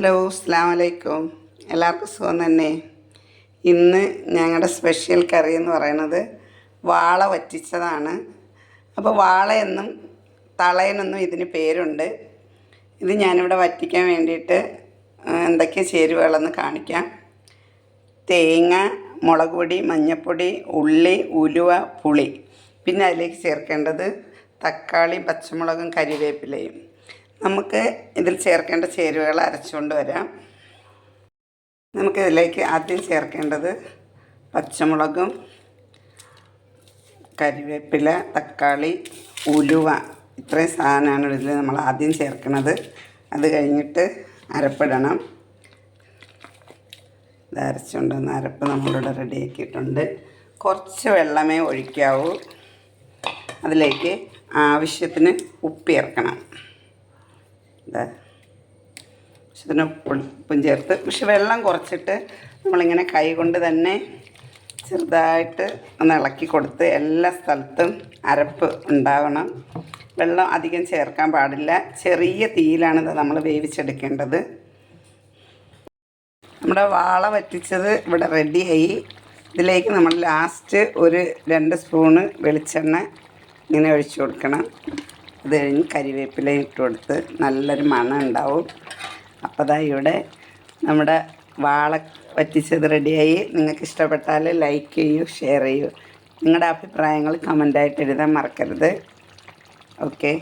Hello അസ്സാമലൈക്കും എല്ലാവർക്കും സുഖം തന്നെ. ഇന്ന് ഞങ്ങളുടെ സ്പെഷ്യൽ കറി എന്ന് പറയുന്നത് വാള വറ്റിച്ചതാണ്. അപ്പോൾ വാളയെന്നും തളയനെന്നും ഇതിന് പേരുണ്ട്. ഇത് ഞാനിവിടെ വറ്റിക്കാൻ വേണ്ടിയിട്ട് എന്തൊക്കെ ചേരുവകളെന്ന് കാണിക്കാം. തേങ്ങ മുളക് പൊടി മഞ്ഞൾപ്പൊടി ഉള്ളി ഉലുവ പുളി. പിന്നെ അതിലേക്ക് ചേർക്കേണ്ടത് തക്കാളി പച്ചമുളകും കരിവേപ്പിലയും. നമുക്ക് ഇതിൽ ചേർക്കേണ്ട ചേരുവകൾ അരച്ചുകൊണ്ട് വരാം. നമുക്കിതിലേക്ക് ആദ്യം ചേർക്കേണ്ടത് പച്ചമുളകും കരിവേപ്പില തക്കാളി ഉലുവ. ഇത്രയും സാധനമാണ് ഇതിൽ നമ്മൾ ആദ്യം ചേർക്കുന്നത്. അത് കഴിഞ്ഞിട്ട് അരപ്പിടണം. ഇത് അരച്ചുകൊണ്ട് വന്ന് അരപ്പ് നമ്മളിവിടെ റെഡിയാക്കിയിട്ടുണ്ട്. കുറച്ച് വെള്ളമേ ഒഴിക്കാവൂ. അതിലേക്ക് ആവശ്യത്തിന് ഉപ്പ് ചേർക്കണം. ഇതാ പക്ഷെ ഉപ്പ് ഉപ്പും ചേർത്ത്. പക്ഷെ വെള്ളം കുറച്ചിട്ട് നമ്മളിങ്ങനെ കൈ കൊണ്ട് തന്നെ ചെറുതായിട്ട് ഒന്ന് ഇളക്കി കൊടുത്ത് എല്ലാ സ്ഥലത്തും അരപ്പ് ഉണ്ടാവണം. വെള്ളം അധികം ചേർക്കാൻ പാടില്ല. ചെറിയ തീയിലാണ് നമ്മൾ വേവിച്ചെടുക്കേണ്ടത്. നമ്മുടെ വാള വറ്റിച്ചത് ഇവിടെ റെഡിയായി. ഇതിലേക്ക് നമ്മൾ ലാസ്റ്റ് ഒരു രണ്ട് സ്പൂണ് വെളിച്ചെണ്ണ ഇങ്ങനെ ഒഴിച്ചു കൊടുക്കണം. അത് കഴിഞ്ഞ് കരിവേപ്പില ഇട്ട് കൊടുത്ത് നല്ലൊരു മണം ഉണ്ടാവും. അപ്പോൾ ദാ ഇവിടെ നമ്മുടെ വാള വറ്റിച്ചത് റെഡിയായി. നിങ്ങൾക്ക് ഇഷ്ടപ്പെട്ടാൽ ലൈക്ക് ചെയ്യൂ ഷെയർ ചെയ്യൂ. നിങ്ങളുടെ അഭിപ്രായങ്ങൾ കമന്റായിട്ട് എഴുതാൻ മറക്കരുത്. ഓക്കെ.